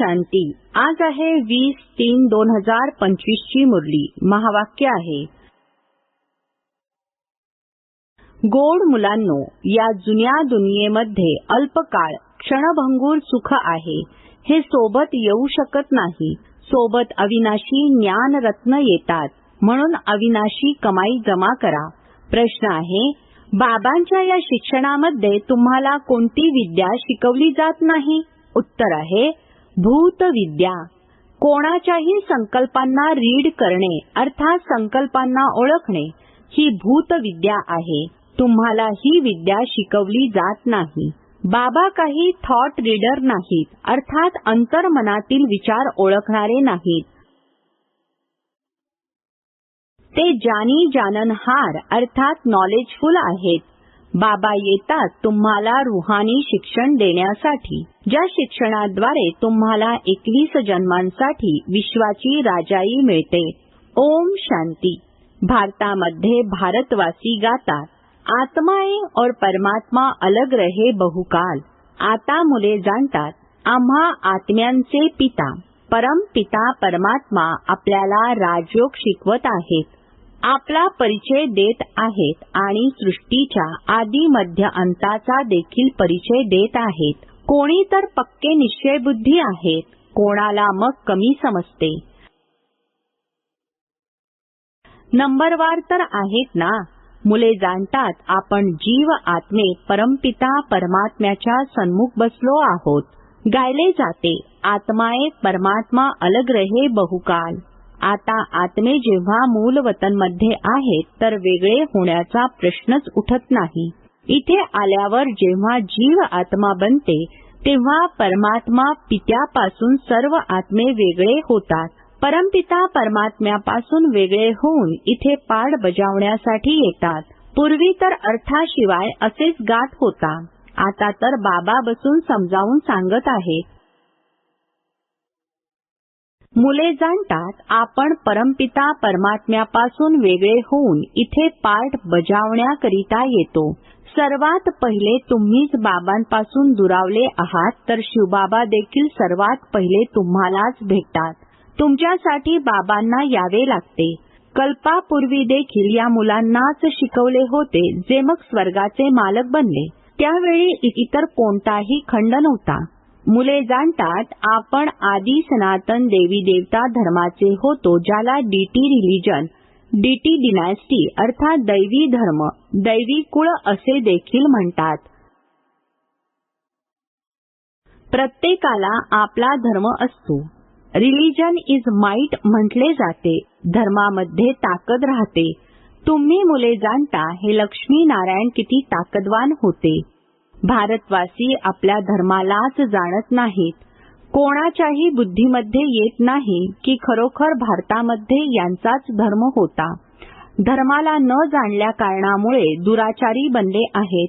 शांती. आज आहे वीस तीन दोन हजार पंचवीस ची मुरली. महावाक्य आहे. गोड मुलांनो या जुन्या दुनियेमध्ये अल्पकाळ क्षणभंगूर सुख आहे. हे सोबत येऊ शकत नाही. सोबत अविनाशी ज्ञान रत्न येतात. म्हणून अविनाशी कमाई जमा करा. प्रश्न आहे बाबांच्या या शिक्षणामध्ये तुम्हाला कोणती विद्या शिकवली जात नाही? उत्तर आहे भूत विद्या कोणाच्याही संकल्पांना रीड करणे अर्थात संकल्पांना ओळखणे ही भूत विद्या आहे. तुम्हाला ही विद्या शिकवली जात नाही. बाबा काही थॉट रीडर नाहीत अर्थात अंतर्मनातील विचार ओळखणारे नाहीत. ते जानी जाननहार अर्थात नॉलेजफुल आहेत. बाबा येतात तुम्हाला रुहानी शिक्षण देण्यासाठी. ज्या शिक्षणाद्वारे तुम्हाला एकवीस जन्मांसाठी विश्वाची राजाई मिळते. ओम शांती. भारतामध्ये भारतवासी गातात. आत्माए और परमात्मा अलग रहे बहुकाल. आता मुले जाणतात आम्हा आत्म्यांचे पिता. परम पिता परमात्मा आपल्याला राजयोग शिकवत आहेत. आपला परिचय देत आहेत आणि सृष्टीच्या आदी मध्य अंताचा देखील परिचय देत आहेत. कोणी तर पक्के निश्चयबुद्धी आहेत कोणाला मग कमी समजते. नंबरवार तर आहेत ना? मुले जाणतात आपण जीव आत्मे परमपिता परमात्म्याच्या सन्मुख बसलो आहोत. गायले जाते आत्माए परमात्मा अलग रहे बहुकाल. आता आत्मे जेव्हा मूल वतनमध्ये आहेत तर वेगळे होण्याचा प्रश्नच उठत नाही. इथे आल्यावर जेव्हा जीव आत्मा बनते तेव्हा परमात्मा पित्यापासून सर्व आत्मे वेगळे होतात. परमपिता परमात्म्यापासून वेगळे होऊन इथे पाड बजावण्यासाठी येतात. पूर्वी तर अर्थाशिवाय असेच गात होता. आता तर बाबा बसून समजावून सांगत आहेत. मुले जाणतात आपण परमपिता परमात्म्यापासून वेगळे होऊन इथे पाठ बजावण्याकरिता येतो. सर्वात पहिले तुम्हीच बाबांपासून दुरावले आहात तर शिवबाबा देखील सर्वात पहिले तुम्हालाच भेटतात. तुमच्यासाठी बाबांना यावे लागते. कल्पापूर्वी देखील या मुलांनाच शिकवले होते जे मग स्वर्गाचे मालक बनले. त्यावेळी इतर कोणताही खंड नव्हता. मुले जाणतात आपण आदी सनातन देवी देवता धर्माचे होतो ज्याला डीटी रिलिजन डीटी डिनायस्टी अर्थात दैवी धर्म दैवी कुळ असे देखील म्हणतात. प्रत्येकाला आपला धर्म असतो. रिलिजन इज माइट म्हटले जाते. धर्मामध्ये ताकद राहते. तुम्ही मुले जाणता हे लक्ष्मी नारायण किती ताकदवान होते. भारतवासी आपल्या धर्मालाच जाणत नाहीत. कोणाच्याही बुद्धीमध्ये येत नाही की खरोखर भारतामध्ये यांचाच धर्म होता. धर्माला न जाणल्या कारणामुळे दुराचारी बनले आहेत.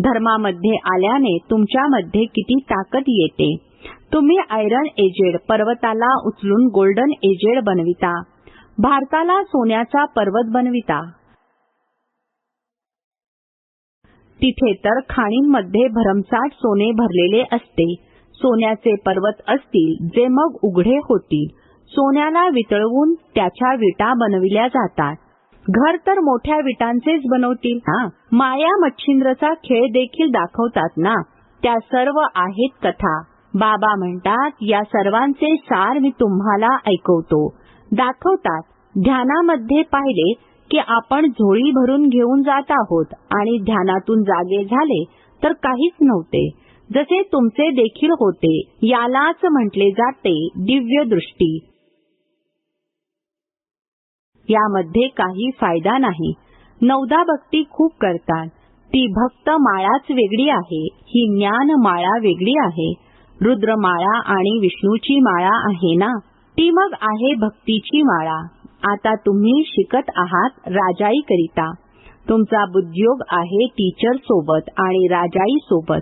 धर्मामध्ये आल्याने तुमच्यामध्ये किती ताकद येते. तुम्ही आयरन एजेड पर्वताला उचलून गोल्डन एजेड बनविता. भारताला सोन्याचा पर्वत बनविता. तिथे तर खाणींमध्ये भरमसाठ सोने भरलेले असते. सोन्याचे पर्वत असतील जे मग उघडे होतील. सोन्याला वितळवून त्याच्या विटा बनविल्या जातात. घर तर मोठ्या विटांचेच बनवतील. ना माया मच्छिंद्रचा खेळ देखील दाखवतात ना. त्या सर्व आहेत कथा. बाबा म्हणतात या सर्वांचे सार मी तुम्हाला ऐकवतो. दाखवतात. ध्यानामध्ये पाहिले की आपण झोळी भरून घेऊन जात आहोत आणि ध्यानातून जागे झाले तर काहीच नव्हते. जसे तुमचे देखील होते यालाच म्हटले जाते दिव्य दृष्टी. यामध्ये काही फायदा नाही. नवदा भक्ती खूप करतात. ती भक्त माळाच वेगळी आहे ही ज्ञान माळा वेगळी आहे. रुद्रमाळा आणि विष्णूची माळा आहे ना? ती मग आहे भक्तीची माळा. आता तुम्ही शिकत आहात राजाई करिता तुमचा बुद्धियोग आहे टीचर सोबत आणि राजाई सोबत.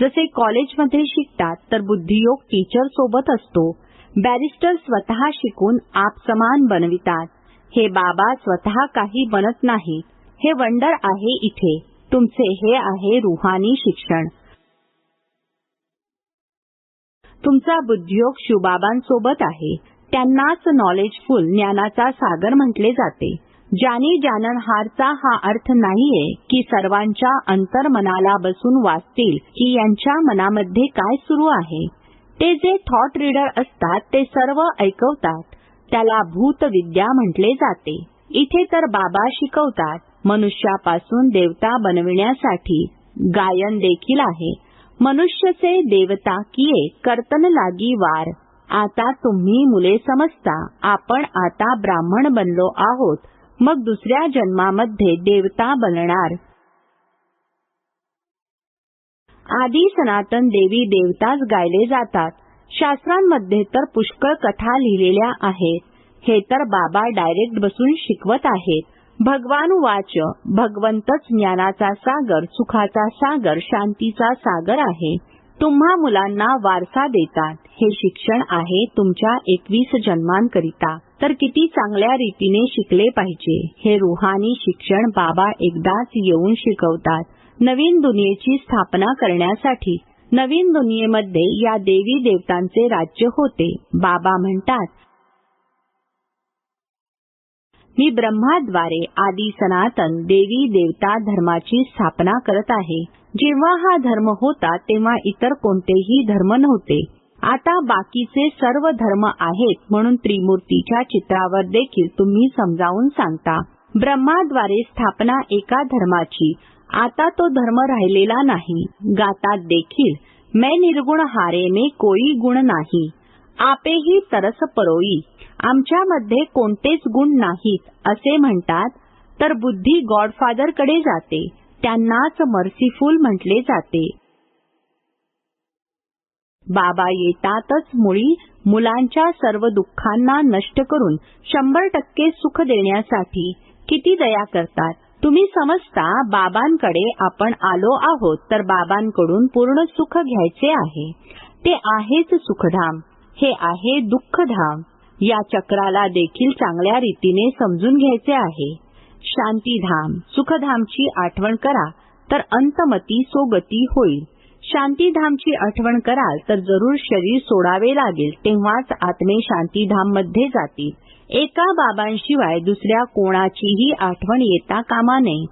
जसे कॉलेजमध्ये शिकतात तर बुद्धियोग टीचर सोबत असतो. बॅरिस्टर स्वतः शिकून आप समान बनवितात. हे बाबा स्वतः काही बनत नाही हे वंडर आहे इथे. तुमचे हे आहे रुहानी शिक्षण. तुमचा बुद्धियोग शिवबाबांसोबत आहे. त्यांनाच नॉलेजफुल ज्ञानाचा सागर म्हटले जाते. ज्याने जाननहारचा हा अर्थ नाहीये की सर्वांच्या अंतर्मनाला बसून वाचतील की यांच्या मनामध्ये काय सुरू आहे. ते जे थॉट रीडर असतात ते सर्व ऐकवतात. त्याला भूतविद्या म्हटले जाते. इथे तर बाबा शिकवतात मनुष्यापासून देवता बनविण्यासाठी. गायन देखील आहे. मनुष्यचे देवता किये कर्तन लागी वार. आता तुम्ही मुले समजता. आपण आता ब्राह्मण बनलो आहोत. मग दुसऱ्या जन्मामध्ये देवता बनणार. आधी सनातन देवी देवताच गायले जातात. शास्त्रांमध्ये तर पुष्कळ कथा लिहिलेल्या आहेत. हे तर बाबा डायरेक्ट बसून शिकवत आहेत. भगवान वाच. भगवंतच ज्ञानाचा सागर सुखाचा सागर शांतीचा सागर आहे. तुम्हा मुलांना वारसा देतात. हे शिक्षण आहे तुमच्या एकवीस जन्मांकरिता. तर किती चांगल्या रीतीने शिकले पाहिजे. हे रुहानी शिक्षण बाबा एकदाच येऊन शिकवतात. नवीन दुनियेची स्थापना करण्यासाठी नवीन दुनियेमध्ये या देवी देवतांचे राज्य होते. बाबा म्हणतात मी ब्रह्माद्वारे आदी सनातन देवी देवता धर्माची स्थापना करत आहे. जेव्हा हा धर्म होता तेव्हा इतर कोणतेही धर्म नव्हते. आता बाकीचे सर्व धर्म आहेत म्हणून त्रिमूर्तीच्या चित्रावर देखील तुम्ही समजावून सांगता. ब्रह्माद्वारे स्थापना एका धर्माची. आता तो धर्म राहिलेला नाही. गातात देखील मैं निर्गुण हारे में कोई गुण नाही. आपेही तरस परोई. आमच्यामध्ये कोणतेच गुण नाहीत असे म्हणतात. तर बुद्धी गॉडफादरकडे जाते त्यांनाच मर्सीफुल म्हटले जाते. बाबा येतातच मुळी मुलांच्या सर्व दुःखांना नष्ट करून शंभर टक्के सुख देण्यासाठी. किती दया करतात. तुम्ही समजता बाबांकडे आपण आलो आहोत तर बाबांकडून पूर्ण सुख घ्यायचे आहे. ते आहेच सुखधाम. हे आहे दुःखधाम. या चक्राला देखील चांगल्या रीतीने समजून घ्यायचे आहे. शांतीधाम. सुखधामची आठवण करा तर अंतमती सोगती होईल. शांतीधामची आठवण कराल तर जरूर शरीर सोडावे लागेल तेव्हाच आत्मे शांतीधाममध्ये जातील. एका बाबांशिवाय दुसऱ्या कोणाचीही आठवण येता कामा नये.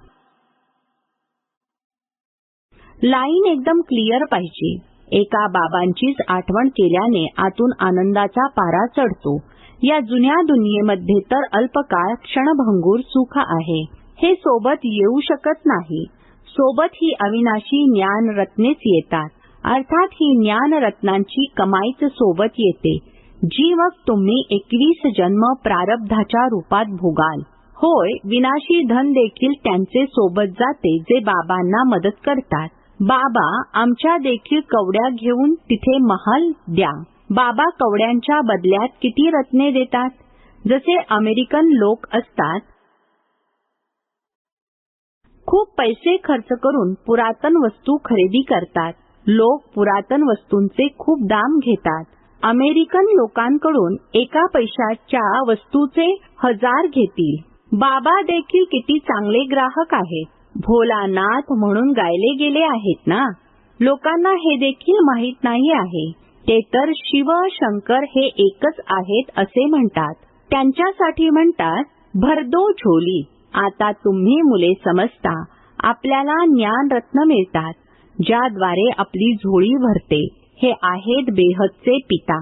लाईन एकदम क्लिअर पाहिजे. एका बाबांचीच आठवण केल्याने आतून आनंदाचा पारा चढतो. या जुन्या दुनियेमध्ये तर अल्पकाळ क्षणभंगूर सुख आहे. हे सोबत येऊ शकत नाही. सोबत ही अविनाशी ज्ञान रत्नेच येतात. अर्थात ही ज्ञान रत्नांची कमाईच सोबत येते. जी मग तुम्ही एकवीस जन्म प्रारब्धाच्या रूपात भोगाल. होय विनाशी धन देखील त्यांचे सोबत जाते जे बाबांना मदत करतात. बाबा आमच्या देखील कवड्या घेऊन तिथे महाल द्या. बाबा कवड्यांच्या बदल्यात किती रत्ने देतात? जसे अमेरिकन लोक असतात. खूप पैसे खर्च करून पुरातन वस्तू खरेदी करतात. लोक पुरातन वस्तूंचे खूप दाम घेतात. अमेरिकन लोकांकडून एका पैशाच्या वस्तूचे हजार घेतील. बाबा देखील किती चांगले ग्राहक आहेत. भोलानाथ म्हणून गायले गेले आहेत ना? लोकांना हे देखील माहीत नाही आहे. ते तर शिव शंकर हे एकच आहेत असे म्हणतात. त्यांच्यासाठी म्हणतात भरदो झोली आता तुम्ही मुले समजता आपल्याला ज्ञान रत्न मिळतात ज्याद्वारे आपली झोळी भरते हे आहेत बेहदचे पिता.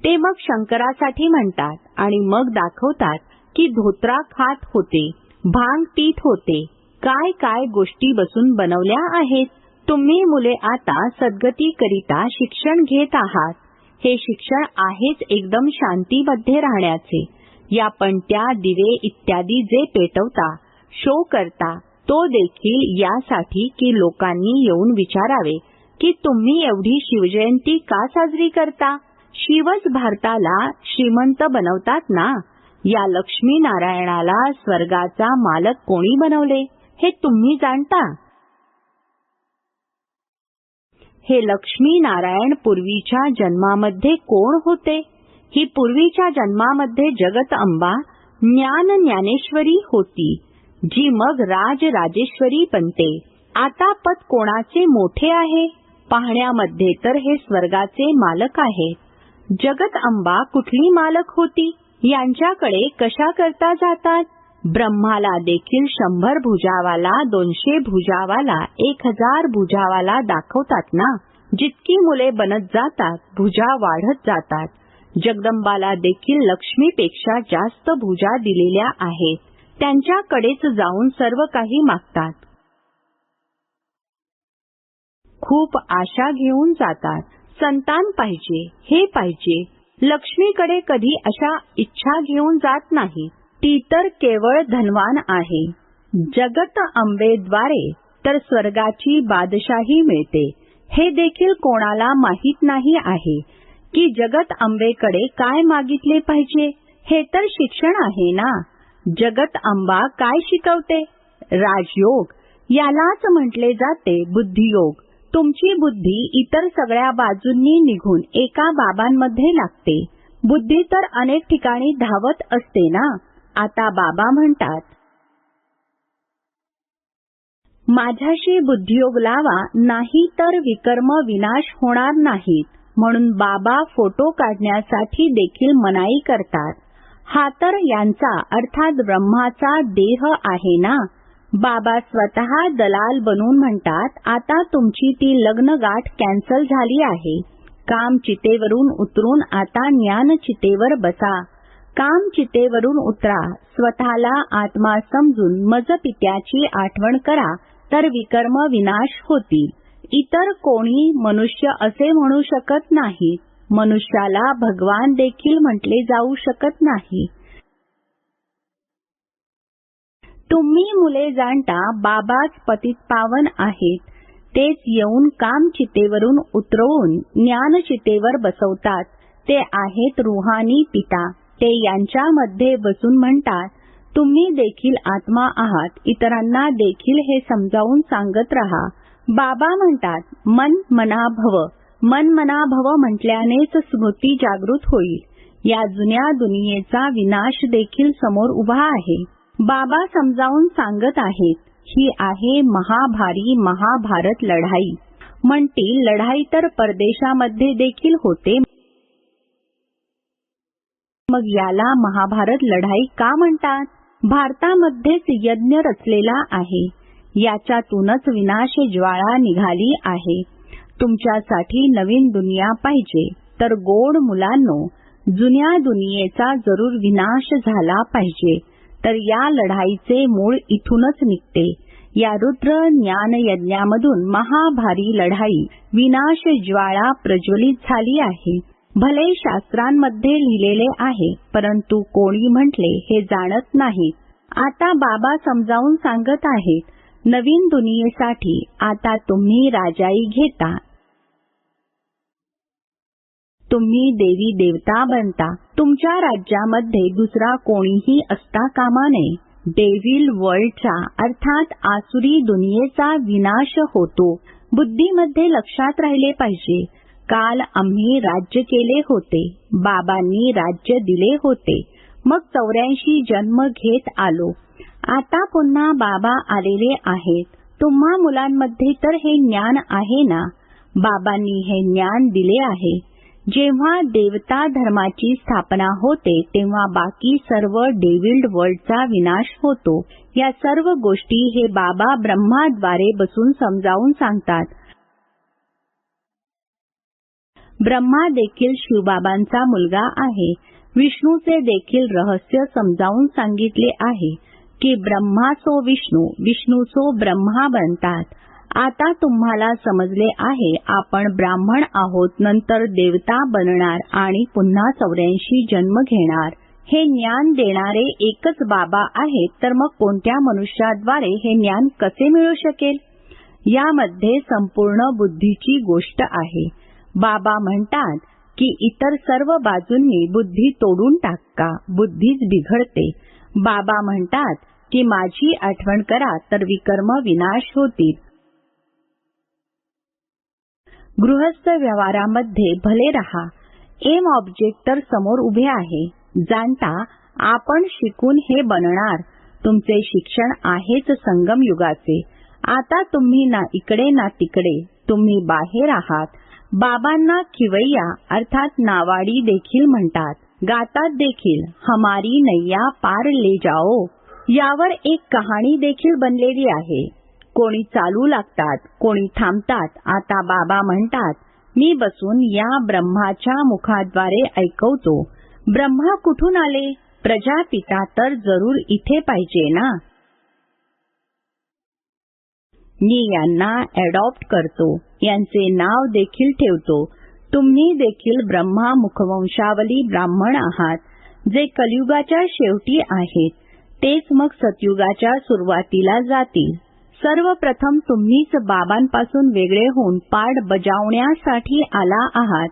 ते मग शंकरासाठी म्हणतात आणि मग दाखवतात की धोत्रा खात होते भांग पीत होते काय काय गोष्टी बसून बनवल्या आहेत? तुम्ही मुले आता सद्गती करिता शिक्षण घेत आहात. हे शिक्षण आहेच एकदम शांतीमध्ये राहण्याचे. या पणत्या दिवे इत्यादी जे पेटवता शो करता तो देखील यासाठी की लोकांनी येऊन विचारावे की तुम्ही एवढी शिवजयंती का साजरी करता? शिवच भारताला श्रीमंत बनवतात ना? या लक्ष्मी नारायणाला स्वर्गाचा मालक कोणी बनवले? हे तुम्ही जाणता? हे लक्ष्मी नारायण पूर्वीच्या जन्मामध्ये कोण होते? ही पूर्वीच्या जन्मामध्ये जगत अंबा ज्ञान ज्ञानेश्वरी होती जी मग राज राजेश्वरी बनते. आता पद कोणाचे मोठे आहे? पाहण्यामध्ये तर हे स्वर्गाचे मालक आहेत जगत अंबा कुठली मालक होती? यांच्याकडे कशा करता जातात? ब्रह्माला देखील शंभर भुजावाला दोनशे भुजावाला एक हजार भुजावाला दाखवतात ना? जितकी मुले बनत जातात भुजा वाढत जातात. जगदंबाला देखील लक्ष्मीपेक्षा जास्त भुजा दिलेल्या आहेत. त्यांच्याकडेच जाऊन सर्व काही मागतात. खूप आशा घेऊन जातात. संतान पाहिजे हे पाहिजे. लक्ष्मीकडे कधी अशा इच्छा घेऊन जात नाही. ती तर केवळ धनवान आहे. जगत अंबेद्वारे तर स्वर्गाची बादशाही मिळते. हे देखील कोणाला माहीत नाही आहे की जगत अंबेकडे काय मागितले पाहिजे? हे तर शिक्षण आहे ना? जगत अंबा काय शिकवते? राजयोग यालाच म्हटले जाते बुद्धियोग. तुमची बुद्धी इतर सगळ्या बाजूंनी निघून एका बाबांमध्ये लागते. बुद्धी तर अनेक ठिकाणी धावत असते ना? आता बाबा म्हणतात माझ्याशी बुद्धियोग लावा नाही तर विकर्म विनाश होणार नाहीत. म्हणून बाबा फोटो काढण्यासाठी देखील मनाई करतात. हा तर यांचा अर्थात ब्रह्माचा देह आहे ना? बाबा स्वतः दलाल बनून म्हणतात आता तुमची ती लग्न गाठ कॅन्सल झाली आहे. काम चितेवरून उतरून आता ज्ञान चितेवर बसा. काम चितेवरून उतरा. स्वतःला आत्मा समजून मज पित्याची आठवण करा तर विकर्म विनाश होतील इतर कोणी मनुष्य असे म्हणू शकत नाही. मनुष्याला भगवान देखील म्हटले जाऊ शकत नाही. तुम्ही मुले जाणता बाबाच पतित पावन आहेत. तेच येऊन काम चितेवरून उतरवून ज्ञान चितेवर बसवतात. ते आहेत रुहानी पिता. ते यांच्यामध्ये बसून म्हणतात तुम्ही देखील आत्मा आहात इतरांना देखील हे समजावून सांगत रहा. बाबा म्हणतात मन मना भव. मन मना भव म्हटल्यानेच स्मृती जागृत होईल. या जुन्या दुनियेचा विनाश देखील समोर उभा आहे. बाबा समजावून सांगत आहेत ही आहे महाभारी महाभारत लढाई. म्हणतील लढाई तर परदेशामध्ये देखील होते. मग याला महाभारत लढाई का म्हणतात? भारतामध्येच यज्ञ रचलेला आहे. याच्यातूनच विनाश ज्वाळा निघाली आहे. तुमच्यासाठी नवीन दुनिया पाहिजे. तर गोड मुलांनो जुन्या दुनियेचा जरूर विनाश झाला पाहिजे. तर या लढाईचे मूळ इथूनच निघते. या रुद्र ज्ञान यज्ञामधून महाभारी लढाई विनाश ज्वाळा प्रज्वलित झाली आहे. भले शास्त्रांमध्ये लिहिलेले आहे परंतु कोणी म्हटले हे जाणत नाही. आता बाबा समजावून सांगत आहेत नवीन दुनियेसाठी आता तुम्ही राजाई घेता. तुम्ही देवी देवता बनता. तुमच्या राज्यामध्ये दुसरा कोणीही असता कामा नये डेव्हिल वर्ल्डचा अर्थात आसुरी दुनियेचा विनाश होतो. बुद्धीमध्ये लक्षात राहिले पाहिजे. काल आम्ही राज्य केले होते बाबांनी राज्य दिले होते मग चौऱ्याऐंशी जन्म घेत आलो. आता पुन्हा बाबा आलेले आहेत. तुम्हा मुलांमध्ये तर हे ज्ञान आहे ना? बाबांनी हे ज्ञान दिले आहे. जेव्हा देवता धर्माची स्थापना होते तेव्हा बाकी सर्व डेव्हिल्ड वर्ल्डचा विनाश होतो. या सर्व गोष्टी हे बाबा ब्रह्माद्वारे बसून समजावून सांगतात. ब्रह्मा देखील शिवबाबांचा मुलगा आहे. विष्णूचे देखील रहस्य समजावून सांगितले आहे की ब्रह्मासो विष्णू विष्णूचो ब्रह्मा बनतात. आता तुम्हाला समजले आहे आपण ब्राह्मण आहोत नंतर देवता बनणार आणि पुन्हा चौऱ्याऐंशी जन्म घेणार. हे ज्ञान देणारे एकच बाबा आहेत तर मग कोणत्या मनुष्याद्वारे हे ज्ञान कसे मिळू शकेल? यामध्ये संपूर्ण बुद्धीची गोष्ट आहे. बाबा म्हणतात की इतर सर्व बाजूंनी बुद्धी तोडून टाका बुद्धीच बिघडते. बाबा म्हणतात की माझी आठवण करा तर विकर्म विनाश होतील. गृहस्थ व्यवहारामध्ये भले रहा. एम ऑब्जेक्ट तर समोर उभे आहे. जाणता आपण शिकून हे बनणार. तुमचे शिक्षण आहेच संगम युगाचे आता तुम्ही ना इकडे ना तिकडे. तुम्ही बाहेर आहात. बाबांना खिवैया अर्थात नावाडी देखील म्हणतात. गातात देखील हमारी नैया पार ले जाओ. यावर एक कहाणी देखील बनलेली आहे. कोणी चालू लागतात कोणी थांबतात आता बाबा म्हणतात मी बसून या ब्रह्माच्या मुखाद्वारे ऐकवतो. ब्रह्मा कुठून आले? प्रजापिता तर जरूर इथे पाहिजे ना? मी यांना अडॉप्ट करतो. यांचे नाव देखील ठेवतो. तुम्ही देखील ब्रह्मा मुखवंशावली ब्राह्मण आहात जे कलियुगाच्या शेवटी आहेत. तेच मग सतयुगाच्या सुरुवातीला जातील. सर्वप्रथम तुम्हीच बाबांपासून वेगळे होऊन पाठ बजावण्यासाठी आला आहात.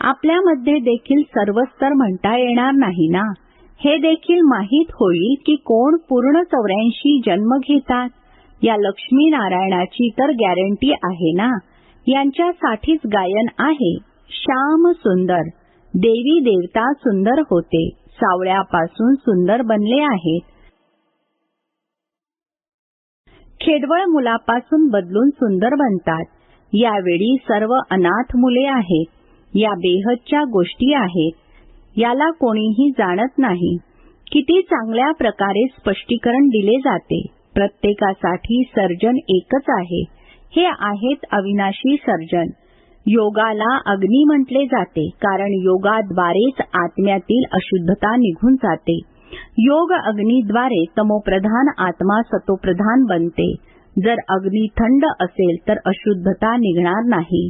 आपल्यामध्ये देखील सर्वस्तर म्हणता येणार नाही ना? हे देखील माहीत होईल की कोण पूर्ण चौऱ्याऐंशी जन्म घेतात. या लक्ष्मी नारायणाची तर गॅरंटी आहे ना? यांच्यासाठीच गायन आहे. श्याम सुंदर. देवी देवता सुंदर होते. सावळ्यापासून सुंदर बनले आहेत. खेडवळ मुलापासून बदलून सुंदर बनतात. यावेळी सर्व अनाथ मुले आहेत. या बेहदच्या गोष्टी आहेत. याला कोणीही जाणत नाही. किती चांगल्या प्रकारे स्पष्टीकरण दिले जाते. प्रत्येकासाठी सर्जन एकच आहे. हे आहेत अविनाशी सर्जन. योगाला अग्नी म्हटले जाते कारण योगाद्वारेच आत्म्यातील अशुद्धता निघून जाते. योग अग्नीद्वारे तमोप्रधान आत्मा सतोप्रधान बनते. जर अग्नी थंड असेल तर अशुद्धता निघणार नाही.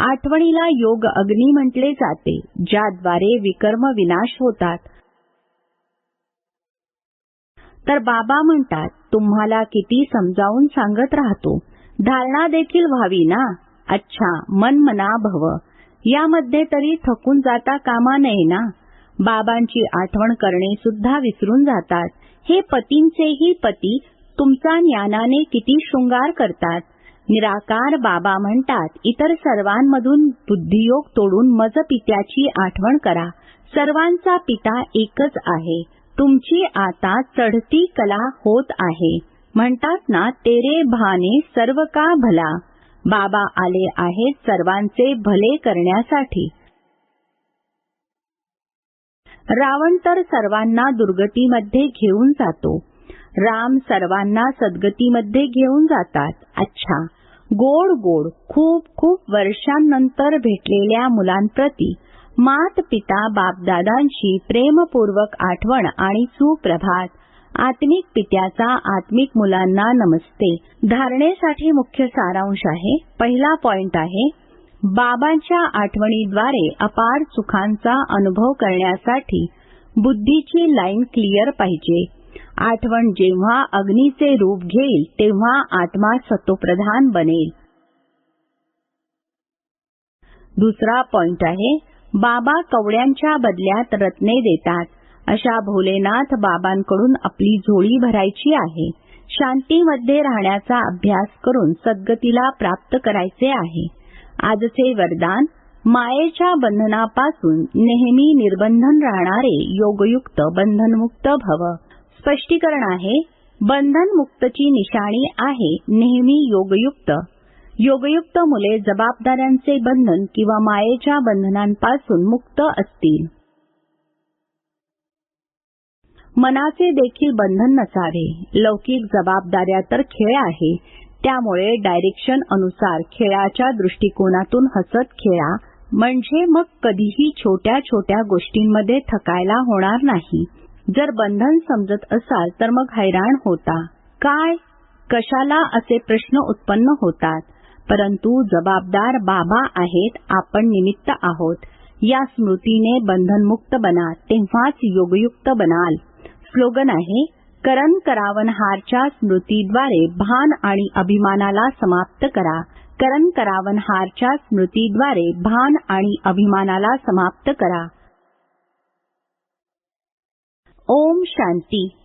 आठवणीला योग अग्नी म्हटले जाते ज्याद्वारे विकर्म विनाश होतात. तर बाबा म्हणतात तुम्हाला किती समजावून सांगत राहतो. धारणा देखील व्हावी ना? अच्छा मन मना भव. यामध्ये तरी थकून जाता कामा नये ना? बाबांची आठवण करणे सुद्धा विसरून जातात. हे पतींचेही पती तुमचा ज्ञानाने किती शृंगार करतात. निराकार बाबा म्हणतात इतर सर्वांमधून बुद्धियोग तोडून मज पित्याची आठवण करा. सर्वांचा पिता एकच आहे. तुमची आता चढती कला होत आहे. म्हणतात ना तेरे भाने सर्व का भला? बाबा आले आहेत सर्वांचे भले करण्यासाठी. रावण तर सर्वांना दुर्गतीमध्ये घेऊन जातो. राम सर्वांना सद्गतीमध्ये घेऊन जातात. अच्छा! गोड गोड खूप खूप वर्षांनंतर भेटलेल्या मुलांप्रती मात पिता बापदादांची प्रेमपूर्वक आठवण आणि सुप्रभात. आत्मिक पित्याचा आत्मिक मुलांना नमस्ते. धारणेसाठी मुख्य सारांश आहे. पहिला पॉइंट आहे बाबांच्या आठवणीद्वारे अपार सुखांचा अनुभव करण्यासाठी बुद्धीची लाईन क्लिअर पाहिजे. आठवण जेव्हा अग्नीचे रूप घेईल तेव्हा आत्मा सतोप्रधान बनेल. दुसरा पॉइंट आहे बाबा कवड्यांच्या बदल्यात रत्ने देतात. अशा भोलेनाथ बाबांकडून आपली झोळी भरायची आहे. शांतीमध्ये राहण्याचा अभ्यास करून सद्गतीला प्राप्त करायचे आहे. आजचे वरदान मायेच्या बंधनापासून नेहमी निर्बंधन राहणारे योगयुक्त बंधनमुक्त भव. स्पष्टीकरण आहे बंधनमुक्तची निशाणी आहे नेहमी योगयुक्त. योगयुक्त मुले जबाबदाऱ्यांचे बंधन किंवा मायेच्या बंधनांपासून मुक्त असतील. मनाचे देखील बंधन नसावे. लौकिक जबाबदाऱ्या तर खेळ आहे. त्यामुळे डायरेक्शन अनुसार खेळाच्या दृष्टिकोनातून हसत खेळा. म्हणजे मग कधीही छोट्या छोट्या गोष्टींमध्ये थकायला होणार नाही. जर बंधन समजत असाल तर मग हैराण होता. काय? कशाला असे प्रश्न उत्पन्न होतात? परंतु जबाबदार बाबा आहेत आपण निमित्त आहोत. या स्मृतीने बंधनमुक्त बना तेव्हाच योगयुक्त बनाल. स्लोगन आहे करण करावनहारच्या स्मृतीद्वारे भान आणि अभिमानाला समाप्त करा. करण करावनहारच्या स्मृतीद्वारे भान आणि अभिमानाला समाप्त करा. ओम शांती.